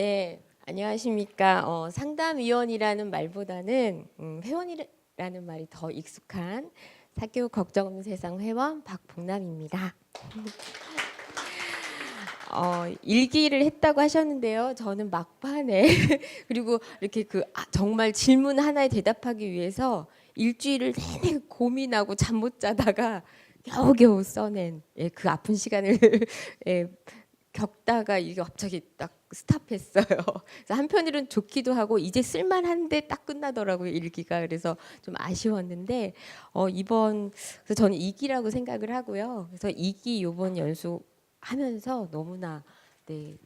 네, 안녕하십니까. 어, 상담위원이라는 말보다는 음, 회원이라는 말이 더 익숙한 사교육 걱정 없는 세상 회원 박봉남입니다. 어, 일기를 했다고 하셨는데요. 저는 막판에 그리고 이렇게 그 아, 정말 질문 하나에 대답하기 위해서 일주일을 내내 고민하고 잠 못 자다가 겨우겨우 써낸 예, 그 아픈 시간을 예, 겪다가 이게 갑자기 딱 스탑했어요. 그래서 한편으로는 좋기도 하고 이제 쓸만한데 딱 끝나더라고요 일기가 그래서 좀 아쉬웠는데 어, 이번 그래서 저는 이기라고 생각을 하고요. 그래서 이기 요번 연수 하면서 너무나 네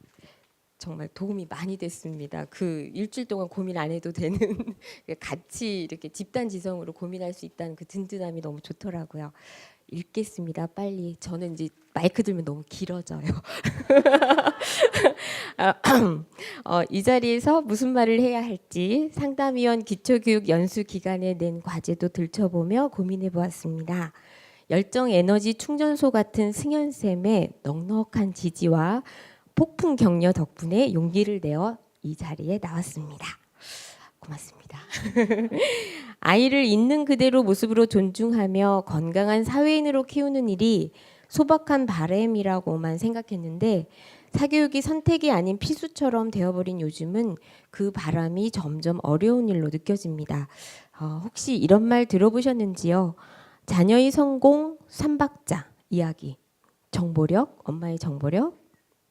정말 도움이 많이 됐습니다. 그 일주일 동안 고민 안 해도 되는 같이 이렇게 집단 지성으로 고민할 수 있다는 그 든든함이 너무 좋더라고요. 읽겠습니다. 빨리 저는 이제 마이크 들면 너무 길어져요. 아, 어, 이 자리에서 무슨 말을 해야 할지 상담위원 기초교육 연수 기간에 낸 과제도 들춰보며 고민해 보았습니다. 열정 에너지 충전소 같은 승현쌤의 넉넉한 지지와 폭풍 격려 덕분에 용기를 내어 이 자리에 나왔습니다. 고맙습니다. 아이를 있는 그대로 모습으로 존중하며 건강한 사회인으로 키우는 일이 소박한 바램이라고만 생각했는데 사교육이 선택이 아닌 필수처럼 되어버린 요즘은 그 바람이 점점 어려운 일로 느껴집니다. 어, 혹시 이런 말 들어보셨는지요? 자녀의 성공 삼박자 이야기. 정보력, 엄마의 정보력,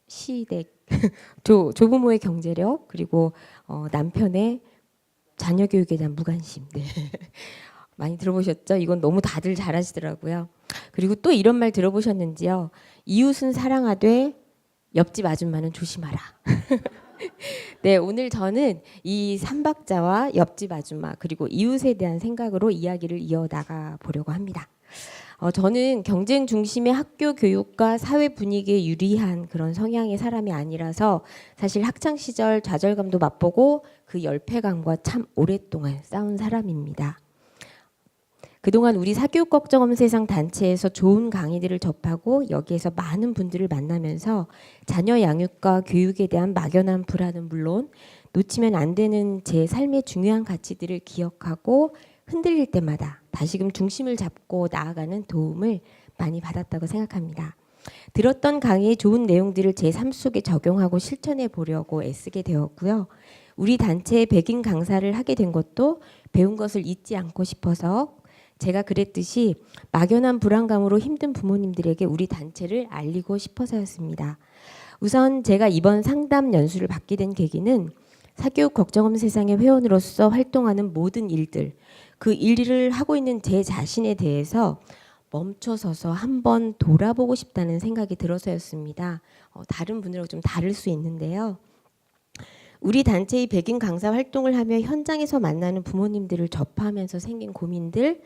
시댁, 조, 조부모의 경제력, 그리고 어, 남편의 자녀 교육에 대한 무관심. 네. 많이 들어보셨죠? 이건 너무 다들 잘하시더라고요. 그리고 또 이런 말 들어보셨는지요? 이웃은 사랑하되 옆집 아줌마는 조심하라. 네, 오늘 저는 이 삼박자와 옆집 아줌마 그리고 이웃에 대한 생각으로 이야기를 이어 나가 보려고 합니다. 어, 저는 경쟁 중심의 학교 교육과 사회 분위기에 유리한 그런 성향의 사람이 아니라서 사실 학창 시절 좌절감도 맛보고 그 열패감과 참 오랫동안 싸운 사람입니다. 그동안 우리 사교육 걱정 없는 세상 단체에서 좋은 강의들을 접하고 여기에서 많은 분들을 만나면서 자녀 양육과 교육에 대한 막연한 불안은 물론 놓치면 안 되는 제 삶의 중요한 가치들을 기억하고 흔들릴 때마다 다시금 중심을 잡고 나아가는 도움을 많이 받았다고 생각합니다. 들었던 강의의 좋은 내용들을 제 삶 속에 적용하고 실천해 보려고 애쓰게 되었고요. 우리 단체의 백인 강사를 하게 된 것도 배운 것을 잊지 않고 싶어서 제가 그랬듯이 막연한 불안감으로 힘든 부모님들에게 우리 단체를 알리고 싶어서였습니다. 우선 제가 이번 상담 연수를 받게 된 계기는 사교육 걱정 없는 세상의 회원으로서 활동하는 모든 일들, 그 일을 하고 있는 제 자신에 대해서 멈춰서서 한번 돌아보고 싶다는 생각이 들어서였습니다. 어, 다른 분들하고 좀 다를 수 있는데요. 우리 단체의 백인 강사 활동을 하며 현장에서 만나는 부모님들을 접하면서 생긴 고민들,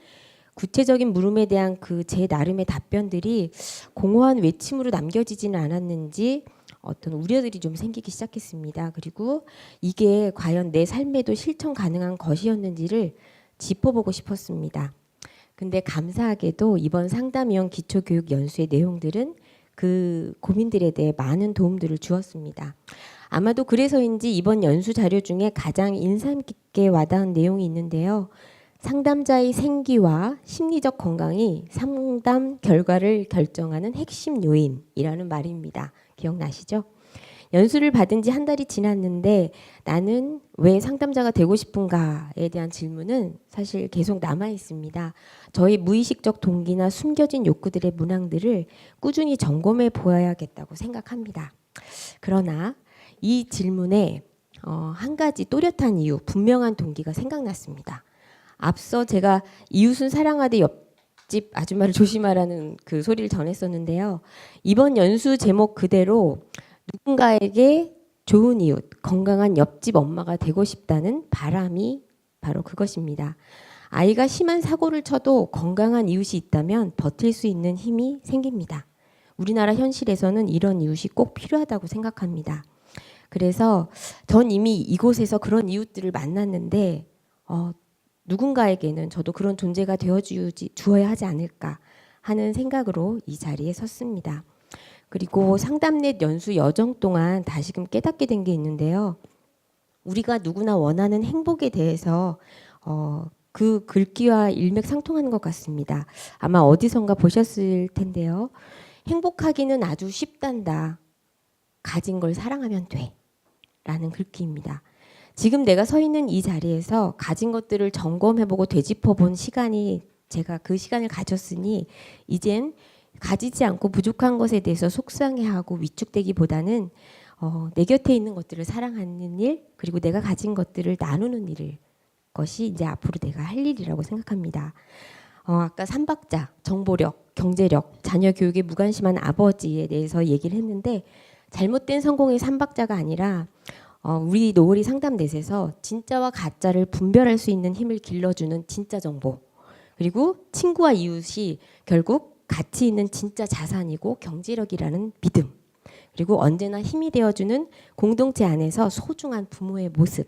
구체적인 물음에 대한 그 제 나름의 답변들이 공허한 외침으로 남겨지지는 않았는지 어떤 우려들이 좀 생기기 시작했습니다. 그리고 이게 과연 내 삶에도 실천 가능한 것이었는지를 짚어보고 싶었습니다. 근데 감사하게도 이번 상담위원 기초교육 연수의 내용들은 그 고민들에 대해 많은 도움들을 주었습니다. 아마도 그래서인지 이번 연수 자료 중에 가장 인상 깊게 와닿은 내용이 있는데요. 상담자의 생기와 심리적 건강이 상담 결과를 결정하는 핵심 요인이라는 말입니다. 기억나시죠? 연수를 받은 지 한 달이 지났는데 나는 왜 상담자가 되고 싶은가에 대한 질문은 사실 계속 남아 있습니다. 저희 무의식적 동기나 숨겨진 욕구들의 문항들을 꾸준히 점검해 보아야겠다고 생각합니다. 그러나 이 질문에 어, 한 가지 또렷한 이유, 분명한 동기가 생각났습니다. 앞서 제가 이웃은 사랑하되 옆집 아줌마를 조심하라는 그 소리를 전했었는데요. 이번 연수 제목 그대로 누군가에게 좋은 이웃, 건강한 옆집 엄마가 되고 싶다는 바람이 바로 그것입니다. 아이가 심한 사고를 쳐도 건강한 이웃이 있다면 버틸 수 있는 힘이 생깁니다. 우리나라 현실에서는 이런 이웃이 꼭 필요하다고 생각합니다. 그래서 전 이미 이곳에서 그런 이웃들을 만났는데 어, 누군가에게는 저도 그런 존재가 되어 주어야 하지 않을까 하는 생각으로 이 자리에 섰습니다. 그리고 상담넷 연수 여정 동안 다시금 깨닫게 된 게 있는데요. 우리가 누구나 원하는 행복에 대해서 어, 그 글귀와 일맥상통하는 것 같습니다. 아마 어디선가 보셨을 텐데요. 행복하기는 아주 쉽단다. 가진 걸 사랑하면 돼. 라는 글귀입니다. 지금 내가 서 있는 이 자리에서 가진 것들을 점검해보고 되짚어본 시간이 제가 그 시간을 가졌으니 이젠 가지지 않고 부족한 것에 대해서 속상해하고 위축되기보다는 어, 내 곁에 있는 것들을 사랑하는 일 그리고 내가 가진 것들을 나누는 일을 것이 이제 앞으로 내가 할 일이라고 생각합니다. 어, 아까 삼박자 정보력, 경제력, 자녀 교육에 무관심한 아버지에 대해서 얘기를 했는데 잘못된 성공의 삼박자가 아니라 어, 우리 노을이 상담넷에서 진짜와 가짜를 분별할 수 있는 힘을 길러주는 진짜 정보 그리고 친구와 이웃이 결국 가치 있는 진짜 자산이고 경제력이라는 믿음 그리고 언제나 힘이 되어주는 공동체 안에서 소중한 부모의 모습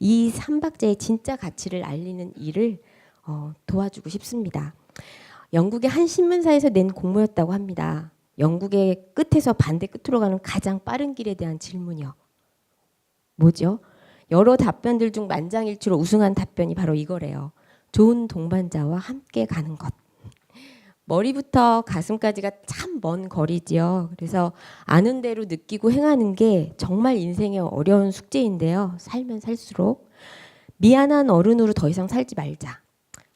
이 삼박자의 진짜 가치를 알리는 일을 어, 도와주고 싶습니다. 영국의 한 신문사에서 낸 공모였다고 합니다. 영국의 끝에서 반대 끝으로 가는 가장 빠른 길에 대한 질문이요. 뭐죠? 여러 답변들 중 만장일치로 우승한 답변이 바로 이거래요. 좋은 동반자와 함께 가는 것. 머리부터 가슴까지가 참 먼 거리지요. 그래서 아는 대로 느끼고 행하는 게 정말 인생의 어려운 숙제인데요. 살면 살수록 미안한 어른으로 더 이상 살지 말자.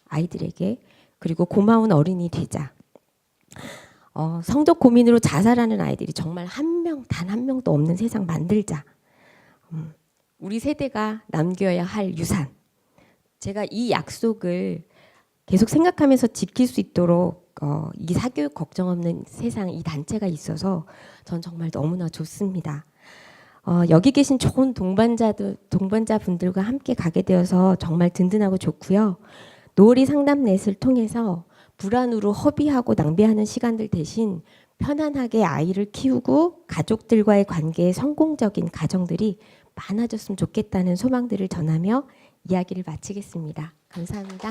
아이들에게 그리고 고마운 어른이 되자. 어, 성적 고민으로 자살하는 아이들이 정말 한 명 단 한 명도 없는 세상 만들자. 음, 우리 세대가 남겨야 할 유산. 제가 이 약속을 계속 생각하면서 지킬 수 있도록 어, 이 사교육 걱정 없는 세상 이 단체가 있어서 전 정말 너무나 좋습니다. 어, 여기 계신 좋은 동반자들 동반자 분들과 함께 가게 되어서 정말 든든하고 좋고요. 노을이 상담넷을 통해서 불안으로 허비하고 낭비하는 시간들 대신 편안하게 아이를 키우고 가족들과의 관계에 성공적인 가정들이 많아졌으면 좋겠다는 소망들을 전하며 이야기를 마치겠습니다. 감사합니다.